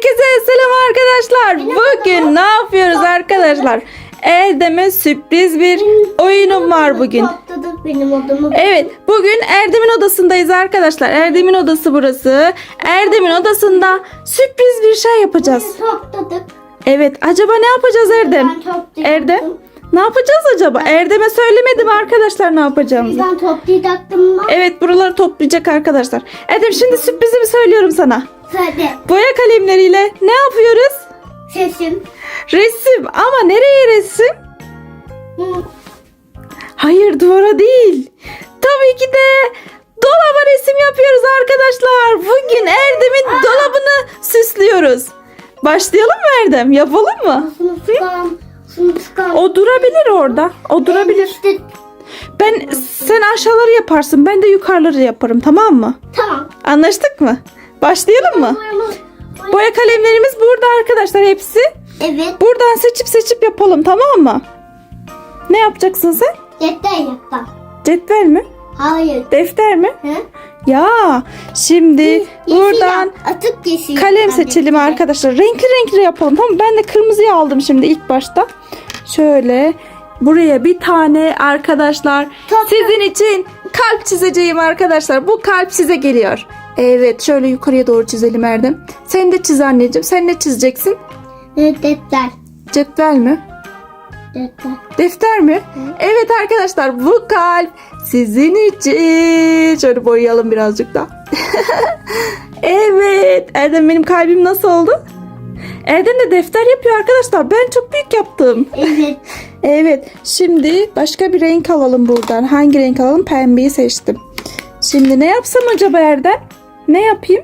Herkese selam arkadaşlar. Bugün ne yapıyoruz arkadaşlar? Erdem'e sürpriz bir oyunum var bugün. Evet, bugün Erdem'in odasındayız arkadaşlar. Erdem'in odası burası. Erdem'in odasında sürpriz bir şey yapacağız. Evet, acaba ne yapacağız Erdem? Erdem, ne yapacağız acaba? Erdem'e söylemedim arkadaşlar ne yapacağımızı. Ben toplayacaktım ama. Evet, buraları toplayacak arkadaşlar. Erdem şimdi sürprizimi söylüyorum sana. Söyle. Boya kalemleriyle ne yapıyoruz? Sesim. Resim ama nereye resim? Hı. Hayır duvara değil. Tabii ki de dolaba resim yapıyoruz arkadaşlar. Bugün Erdem'in dolabını süslüyoruz. Başlayalım mı Erdem? Yapalım mı? O durabilir orada. O durabilir. İşte, Ben sen aşağıları yaparsın. Ben de yukarıları yaparım tamam mı? tamam. Anlaştık mı? Başlayalım mı? Boya kalemlerimiz burada arkadaşlar hepsi. Evet. Buradan seçip seçip yapalım tamam mı? Ne yapacaksın sen? Yeter yaptım. Cetvel mi? Hayır. Defter mi? Hı? Ya şimdi buradan Yeşil, atık yeşil. kalem seçelim arkadaşlar. Renkli renkli yapalım. Tamam mı? Ben de kırmızıyı aldım şimdi ilk başta. Şöyle buraya bir tane arkadaşlar Topla. sizin için kalp çizeceğim arkadaşlar. Bu kalp size geliyor. Evet şöyle yukarıya doğru çizelim Erdem. Sen de çiz anneciğim. Sen ne çizeceksin? Evet, defter. Cetvel mi? Defter. Defter mi? Evet arkadaşlar bu kalp sizin için. Şöyle boyayalım birazcık da. evet. Erdem benim kalbim nasıl oldu? Erdem de defter yapıyor arkadaşlar. Ben çok büyük yaptım. Evet. Evet. Şimdi başka bir renk alalım buradan. Hangi renk alalım? Pembeyi seçtim. Şimdi ne yapsam acaba Erdem? Ne yapayım?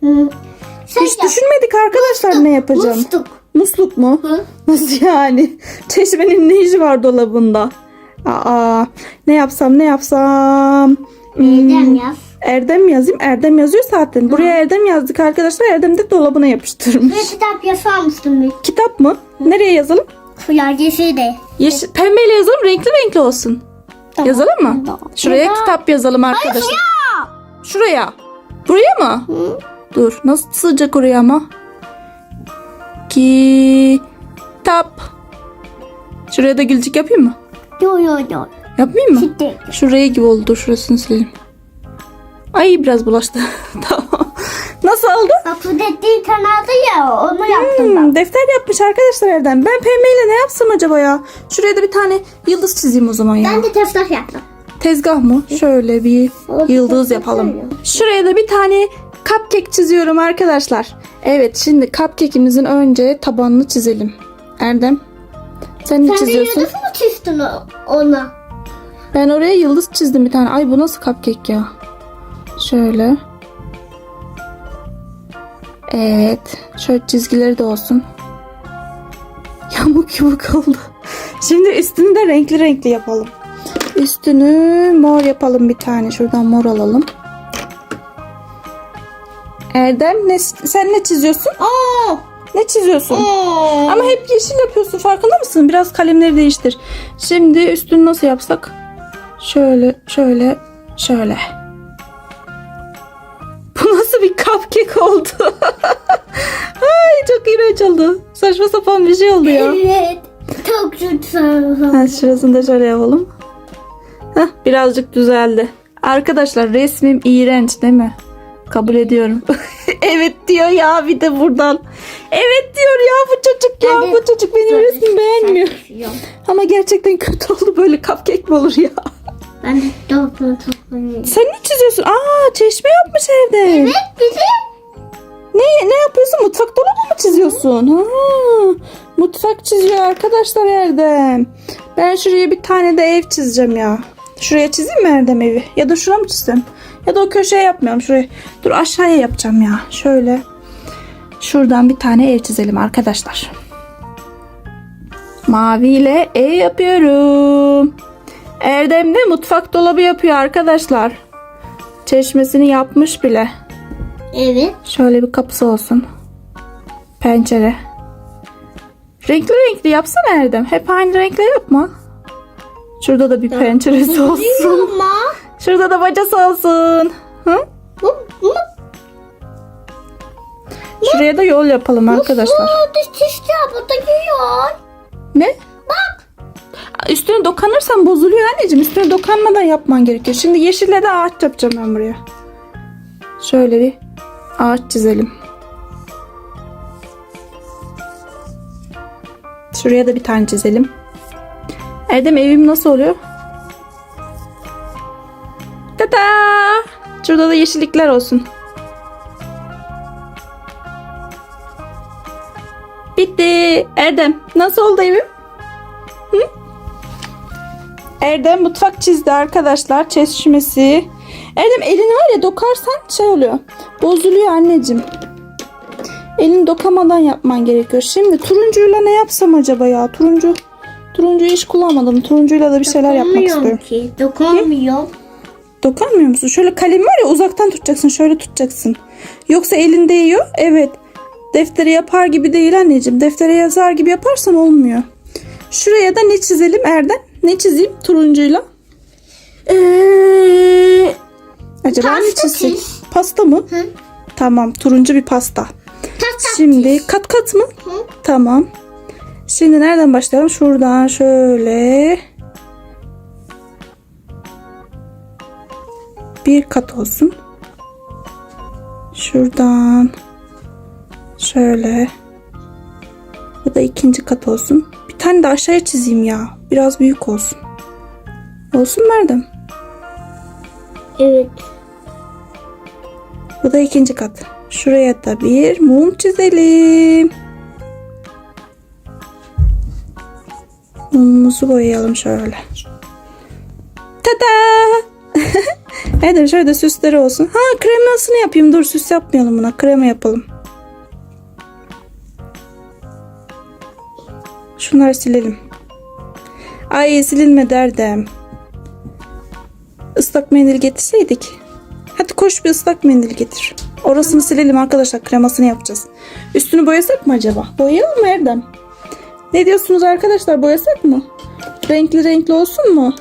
Hı. Sen Hiç yap. düşünmedik arkadaşlar ne yapacağım. Musluk. Musluk mu? Hı? Nasıl yani? Çeşmenin ne işi var dolabında? Aa, ne yapsam ne yapsam? Hmm, Erdem yaz. Erdem yazayım. Erdem yazıyor zaten. Buraya Erdem yazdık arkadaşlar. Erdem de dolabına yapıştırmış. Bir kitap yazar mısın bir? Kitap mı? Nereye yazalım? Fular yeşil de. Yeşil, pembeyle yazalım. Renkli renkli olsun. Tamam. Yazalım mı? Tamam. Şuraya Ya da- kitap yazalım arkadaşlar. Şuraya. Buraya mı? Hı. Dur. Nasıl sığacak oraya ama? Kitap. Şuraya da gülcük yapayım mı? Yo yo yo. Yapmayayım mı? Ciddi. Şuraya gibi oldu. Şurasını sileyim. Ay biraz bulaştı. tamam. Nasıl oldu? Bak bu dediği kanadı ya onu yaptım ben. Hmm, defter yapmış arkadaşlar Erdem. Ben pembeyle ne yapsam acaba ya? Şuraya da bir tane yıldız çizeyim o zaman ya. Ben de tefsir yaptım. Tezgah mı? Şöyle bir yıldız tezgah yapalım. ya. Şuraya da bir tane cupcake çiziyorum arkadaşlar. Evet şimdi cupcake'imizin önce tabanını çizelim. Erdem sen ne Sen de çiziyorsun? yıldız mı çizdin o- ona? Ben oraya yıldız çizdim bir tane. Ay bu nasıl cupcake ya? Şöyle. Evet. Şöyle çizgileri de olsun. Yamuk yumuk oldu. Şimdi üstünü de renkli renkli yapalım. Üstünü mor yapalım bir tane. Şuradan mor alalım. Erdem ne, sen ne çiziyorsun? Oo. Ne çiziyorsun? Oo. Ama hep yeşil yapıyorsun farkında mısın? Biraz kalemleri değiştir. Şimdi üstünü nasıl yapsak? Şöyle, şöyle, şöyle. Bu nasıl bir cupcake oldu? Ay çok iğrenç oldu. Saçma sapan bir şey oldu ya. Evet. Çok güzel. Ha, şurasını da şöyle yapalım. Heh, birazcık düzeldi. Arkadaşlar resmim iğrenç değil mi? Kabul ediyorum. evet diyor ya bir de buradan. Evet diyor ya bu çocuk ya de- bu çocuk benim resmimi beğenmiyor. Ama gerçekten kötü oldu böyle cupcake mi olur ya? Ben toplayayım. Sen ne çiziyorsun? Aa çeşme yapmış evde. Evet bize. Ne ne yapıyorsun? Mutfak dolabı mı çiziyorsun? Ha, mutfak çiziyor arkadaşlar Erdem. Ben şuraya bir tane de ev çizeceğim ya. Şuraya çizeyim mi Erdem evi? Ya da şuna mı çizsem? Ya da o köşeye yapmayalım şuraya. Dur aşağıya yapacağım ya. Şöyle. Şuradan bir tane ev çizelim arkadaşlar. Maviyle ev yapıyorum. Erdem de mutfak dolabı yapıyor arkadaşlar. Çeşmesini yapmış bile. Evet. Şöyle bir kapısı olsun. Pencere. Renkli renkli yapsana Erdem. Hep aynı renkle yapma. Şurada da bir penceresi olsun. Ama Şurada da bacası olsun. Hı? Şuraya da yol yapalım arkadaşlar. Ne? Üstüne dokanırsan bozuluyor anneciğim. Üstüne dokanmadan yapman gerekiyor. Şimdi yeşille de ağaç yapacağım ben buraya. Şöyle bir ağaç çizelim. Şuraya da bir tane çizelim. Erdem evim nasıl oluyor? Tada! Şurada da yeşillikler olsun. Bitti. Erdem nasıl oldu evim? Erdem mutfak çizdi arkadaşlar. Çeşmesi. Erdem elini var ya dokarsan şey oluyor. Bozuluyor anneciğim. Elini dokamadan yapman gerekiyor. Şimdi turuncuyla ne yapsam acaba ya? Turuncu turuncuyu hiç kullanmadım. Turuncuyla da bir şeyler yapmak istiyorum. ki. Dokunmuyorum. Dokanmıyor musun? Şöyle kalem var ya uzaktan tutacaksın. Şöyle tutacaksın. Yoksa elin değiyor. Evet. Deftere yapar gibi değil anneciğim. Deftere yazar gibi yaparsan olmuyor. Şuraya da ne çizelim Erdem? Ne çizeyim turuncuyla? Ee, Acaba ne çizsek? çiz. Pasta mı? Hı. Tamam turuncu bir pasta. tak. Şimdi kat kat mı? Hı. Tamam. Şimdi nereden başlayalım? Şuradan şöyle. Bir kat olsun. Şuradan. Şöyle. Bu da ikinci kat olsun. Bir tane de aşağıya çizeyim ya. Biraz büyük olsun. Olsun mu Erdem? Evet. Bu da ikinci kat. Şuraya da bir mum çizelim. Mumumuzu boyayalım şöyle. Tada! Eder şöyle de süsleri olsun. Ha kremasını yapayım. Dur süs yapmayalım buna. Krema yapalım. Şunları silelim. Ay silinme derdim. Islak mendil getirseydik. Hadi koş bir ıslak mendil getir. Orasını silelim arkadaşlar. Kremasını yapacağız. Üstünü boyasak mı acaba? Boyayalım mı Erdem? Ne diyorsunuz arkadaşlar? Boyasak mı? Renkli renkli olsun mu?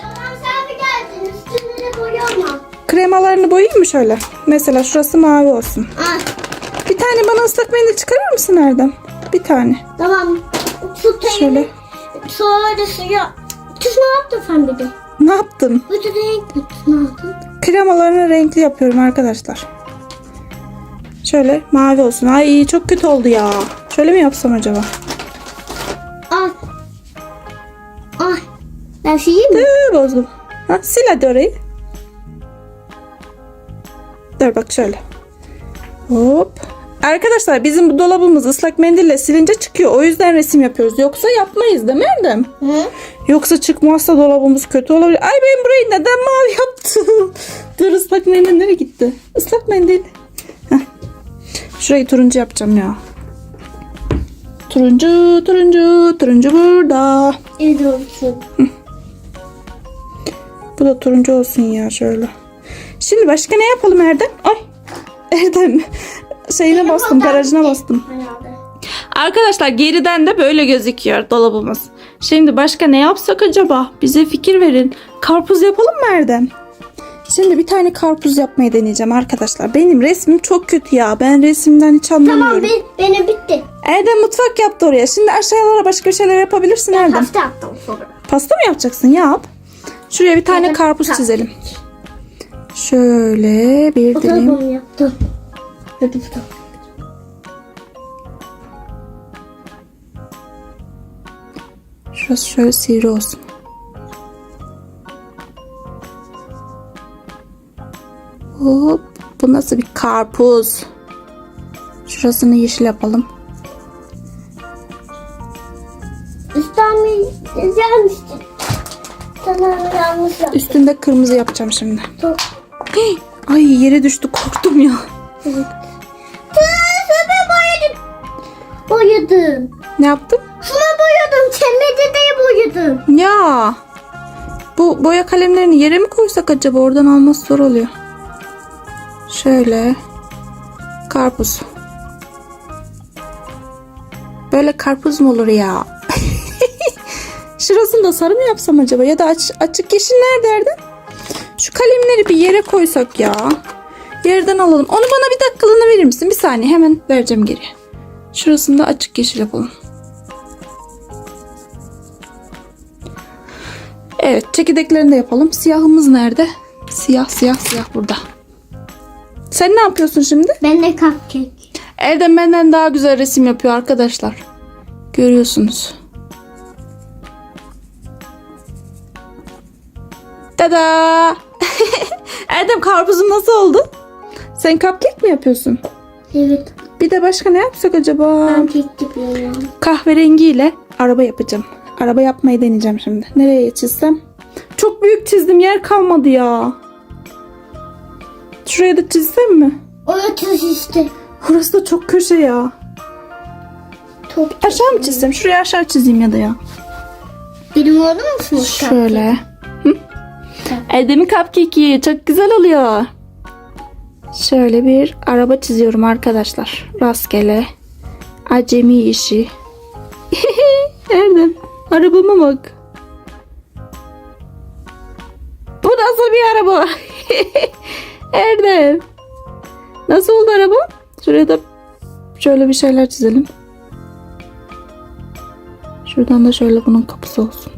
Tamam sen bir geldin. Üstünü de boyama. Kremalarını boyayayım mı şöyle? Mesela şurası mavi olsun. Al. Bir tane bana ıslak mendil çıkarır mısın Erdem? Bir tane. Tamam. Tutayım. Şöyle. Sonra da suya. Tuz ne yaptın sen bir de? Ne yaptım? Bütün renk tuz ne yaptın? Kremalarını renkli yapıyorum arkadaşlar. Şöyle mavi olsun. Ay çok kötü oldu ya. Şöyle mi yapsam acaba? Ben sileyim mi? Ee, bozdum. Ha, sil hadi orayı. Dur bak şöyle. Hop. Arkadaşlar bizim bu dolabımız ıslak mendille silince çıkıyor. O yüzden resim yapıyoruz. Yoksa yapmayız değil mi Erdem? Hı? Yoksa çıkmazsa dolabımız kötü olabilir. Ay ben burayı neden mavi yaptım? Dur ıslak mendil nereye gitti? Islak mendil. Heh. Şurayı turuncu yapacağım ya. Turuncu, turuncu, turuncu burada. Evet olsun. Bu da turuncu olsun ya şöyle. Şimdi başka ne yapalım Erdem? Ay Erdem şeyine bastım garajına bastım. Arkadaşlar geriden de böyle gözüküyor dolabımız. Şimdi başka ne yapsak acaba? Bize fikir verin. Karpuz yapalım mı Erdem? Şimdi bir tane karpuz yapmayı deneyeceğim arkadaşlar. Benim resmim çok kötü ya. Ben resimden hiç anlamıyorum. Tamam ben, benim bitti. Erdem mutfak yaptı oraya. Şimdi aşağılara başka şeyler yapabilirsin Ben Erdem. pasta yaptım sonra. Pasta mı yapacaksın? Yap. Şuraya bir tane karpuz çizelim. Şöyle bir dilim. Şurası şöyle sivri olsun. Hop. Bu nasıl bir karpuz? Şurasını yeşil yapalım. İstanbul güzelmişti. Yanlış yaptım. Üstünde kırmızı yapacağım şimdi. Çok. Hey, Ay yere düştü korktum ya. Kız ben boyadım. Boyadım. Ne yaptım? Şuna boyadım. Çemberde de boyadım. Ya. Bu boya kalemlerini yere mi koysak acaba? Oradan alması zor oluyor. Şöyle. Karpuz. Böyle karpuz mu olur ya? Şurasını da sarı mı yapsam acaba? Ya da aç, açık yeşil nerede Erdem? Şu kalemleri bir yere koysak ya. Yerden alalım. Onu bana bir dakikalığına verir misin? Bir saniye hemen vereceğim geri. Şurasını da açık yeşil yapalım. Evet çekirdeklerini de yapalım. Siyahımız nerede? Siyah siyah siyah burada. Sen ne yapıyorsun şimdi? Ben de cupcake. Erdem benden daha güzel resim yapıyor arkadaşlar. Görüyorsunuz. Tada! Erdem karpuzum nasıl oldu? Sen cupcake mi yapıyorsun? Evet. Bir de başka ne yapsak acaba? Kek yapıyorum. Kahverengiyle araba yapacağım. Araba yapmayı deneyeceğim şimdi. Nereye çizsem? Çok büyük çizdim yer kalmadı ya. Şuraya da çizsem mi? Orası işte. Burası da çok köşe ya. Top. Aşağı mı çizsem? Şuraya aşağı çizeyim ya da ya. Benim orada mısınız? Şöyle. Erdem'in cupcake'i çok güzel oluyor. Şöyle bir araba çiziyorum arkadaşlar. Rastgele. Acemi işi. Erdem arabama bak. Bu nasıl bir araba? Erdem. Nasıl oldu araba? Şuraya da şöyle bir şeyler çizelim. Şuradan da şöyle bunun kapısı olsun.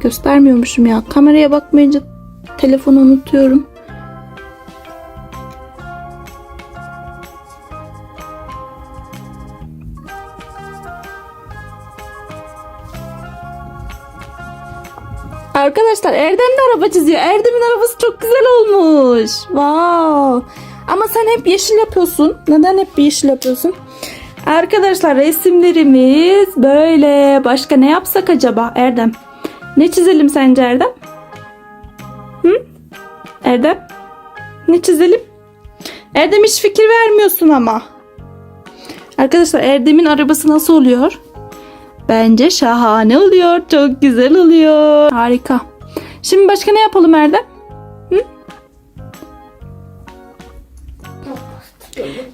Göstermiyormuşum ya. Kameraya bakmayınca telefonu unutuyorum. Arkadaşlar Erdem de araba çiziyor. Erdem'in arabası çok güzel olmuş. Wow. Ama sen hep yeşil yapıyorsun. Neden hep yeşil yapıyorsun? Arkadaşlar resimlerimiz böyle. Başka ne yapsak acaba Erdem? Ne çizelim sence Erdem? Hı? Erdem? Ne çizelim? Erdem hiç fikir vermiyorsun ama. Arkadaşlar Erdem'in arabası nasıl oluyor? Bence şahane oluyor. Çok güzel oluyor. Harika. Şimdi başka ne yapalım Erdem?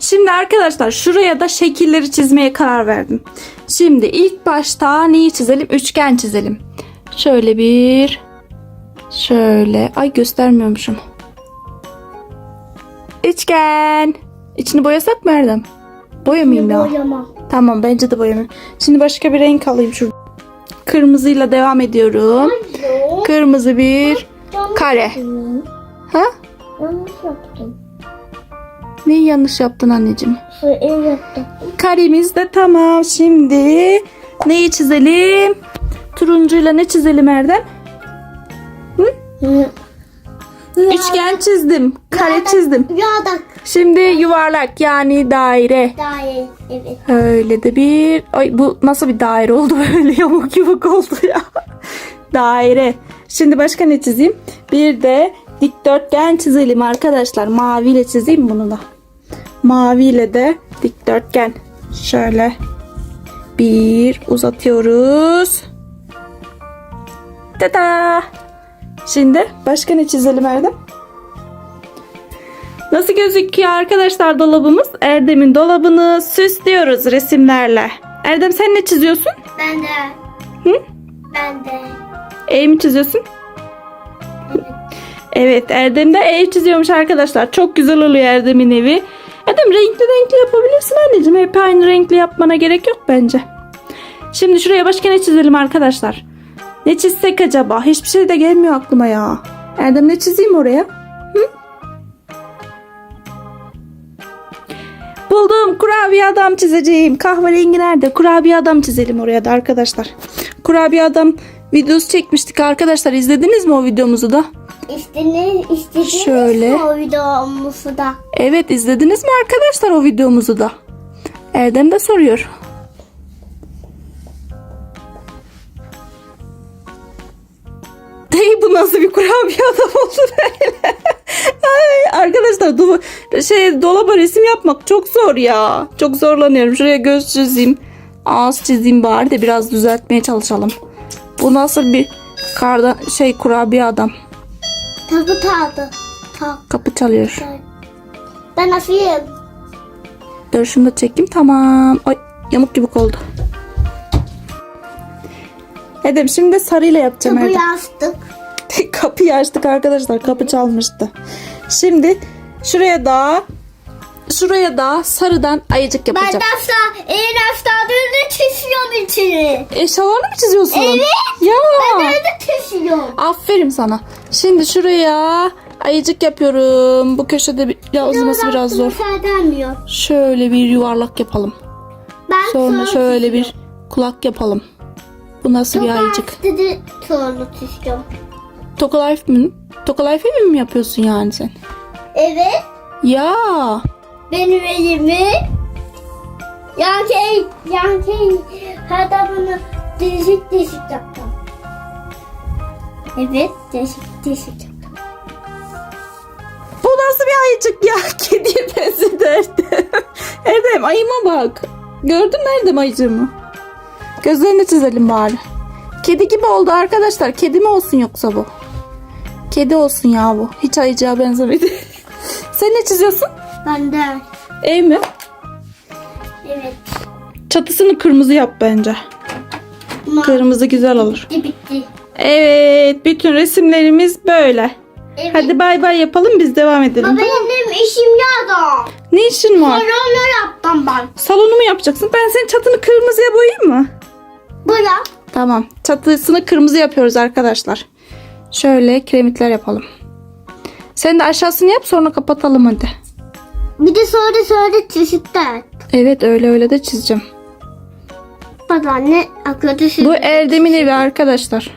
Şimdi arkadaşlar şuraya da şekilleri çizmeye karar verdim. Şimdi ilk başta neyi çizelim? Üçgen çizelim. Şöyle bir şöyle ay göstermiyormuşum. Üçgen. İçini boyasak mı Erdem? Boyamayayım ya. Boyama. Tamam bence de boyamayayım. Şimdi başka bir renk alayım şurada. Kırmızıyla devam ediyorum. Kırmızı bir kare. Ha? Yanlış yaptım. Neyi yanlış yaptın anneciğim? Şu ev yaptım. Karemiz de tamam. Şimdi neyi çizelim? Turuncuyla ne çizelim Erdem? Üçgen çizdim. Kare çizdim. Yağdak. Şimdi yuvarlak yani daire. Daire. Evet. Öyle de bir... Ay bu nasıl bir daire oldu böyle yamuk yumuk oldu ya. daire. Şimdi başka ne çizeyim? Bir de dikdörtgen çizelim arkadaşlar. Maviyle çizeyim bunu da. Maviyle de dikdörtgen. Şöyle. Bir uzatıyoruz. Tada! Şimdi başka ne çizelim Erdem? Nasıl gözüküyor arkadaşlar dolabımız? Erdem'in dolabını süslüyoruz resimlerle. Erdem sen ne çiziyorsun? Ben de. Hı? Ben de. Ev mi çiziyorsun? Evet Erdem de ev çiziyormuş arkadaşlar. Çok güzel oluyor Erdem'in evi. Erdem renkli renkli yapabilirsin anneciğim. Hep aynı renkli yapmana gerek yok bence. Şimdi şuraya başka ne çizelim arkadaşlar? Ne çizsek acaba? Hiçbir şey de gelmiyor aklıma ya. Erdem ne çizeyim oraya? Hı? Buldum. Kurabiye adam çizeceğim. Kahverengi nerede? Kurabiye adam çizelim oraya da arkadaşlar. Kurabiye adam videosu çekmiştik arkadaşlar. İzlediniz mi o videomuzu da? İşte ne istediğiniz Şöyle. mi o videomuzu da? Evet izlediniz mi arkadaşlar o videomuzu da? Erdem de soruyor. Nasıl bir kurabiye adam oldu böyle? Ay, arkadaşlar do- şey dolaba resim yapmak çok zor ya. Çok zorlanıyorum. Şuraya göz çizeyim. Ağız çizeyim bari de biraz düzeltmeye çalışalım. Bu nasıl bir karda şey kurabiye adam. Tadı. Tak. Kapı çalıyor. Ben nasılyım? Dur şunu da çekeyim. Tamam. Ay yamuk gibi oldu. Edem şimdi sarıyla yapacağım Tabu Erdem. Kapıyı açtık arkadaşlar. Kapı çalmıştı. Şimdi şuraya da şuraya da sarıdan ayıcık Ben yapacağım. asla en asla öyle çiziyorum içini. Eşyalarını mı çiziyorsun? Evet. Ya. Ben öyle çiziyorum. Aferin sana. Şimdi şuraya ayıcık yapıyorum. Bu köşede bir- yazması biraz zor. Şöyle bir yuvarlak yapalım. Ben Sonra şöyle bir kulak yapalım. Bu nasıl bir ayıcık? Çiziyorum. Tokalife mi? Tokalife mi yapıyorsun yani sen? Evet. Ya. Benim elimi yani yani hatta bunu değişik değişik yaptım. Evet değişik değişik yaptım. Bu nasıl bir ayıcık ya? Kediye benzedi Erdem. Erdem ayıma bak. Gördün mü Erdem ayıcığımı? Gözlerini çizelim bari. Kedi gibi oldu arkadaşlar. Kedi mi olsun yoksa bu? Kedi olsun ya bu. Hiç ayıcığa benzemedi. Sen ne çiziyorsun? Ben de Ev mi? evet. Çatısını kırmızı yap bence. Ma Kırmızı güzel olur. bitti bitti. Evet, bütün resimlerimiz böyle. Evet. Hadi bay bay yapalım biz devam edelim. Baba benim işim ya Ne işin var? Salonu yaptım ben. Salonu mu yapacaksın? Ben senin çatını kırmızıya boyayayım mı? Buraya. Tamam. Çatısını kırmızı yapıyoruz arkadaşlar. Şöyle kiremitler yapalım. Sen de aşağısını yap sonra kapatalım hadi. Bir de sonra sonra çeşitler. Evet öyle öyle de çizeceğim. Bak anne arkadaşı. Bu Erdem'in evi arkadaşlar.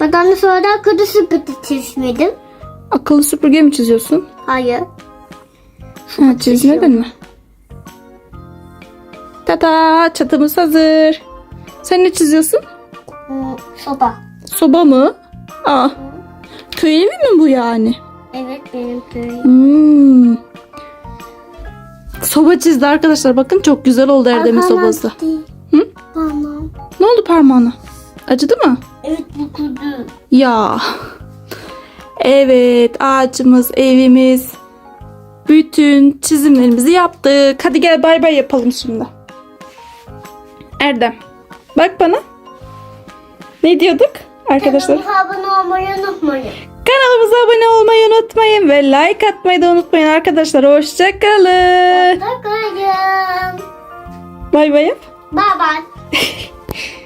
Bak anne sonra arkadaşı kötü çizmedim. Akıllı süpürge mi çiziyorsun? Hayır. Ha, çizmedin mi? Tada çatımız hazır. Sen ne çiziyorsun? Soba. Soba mı? Aa, köy evi mi bu yani? Evet benim köyüm. Hmm. Soba çizdi arkadaşlar. Bakın çok güzel oldu Erdem'in sobası. Hı? Tamam. Ne oldu parmağına? Acıdı mı? Evet bu kudu. Ya. Evet ağacımız, evimiz. Bütün çizimlerimizi yaptık. Hadi gel bay bay yapalım şimdi. Erdem. Bak bana. Ne diyorduk arkadaşlar? Kanalımıza abone olmayı unutmayın. Kanalımıza abone olmayı unutmayın ve like atmayı da unutmayın arkadaşlar. Hoşçakalın. Hoşçakalın. Bay bay yap. Bye bye.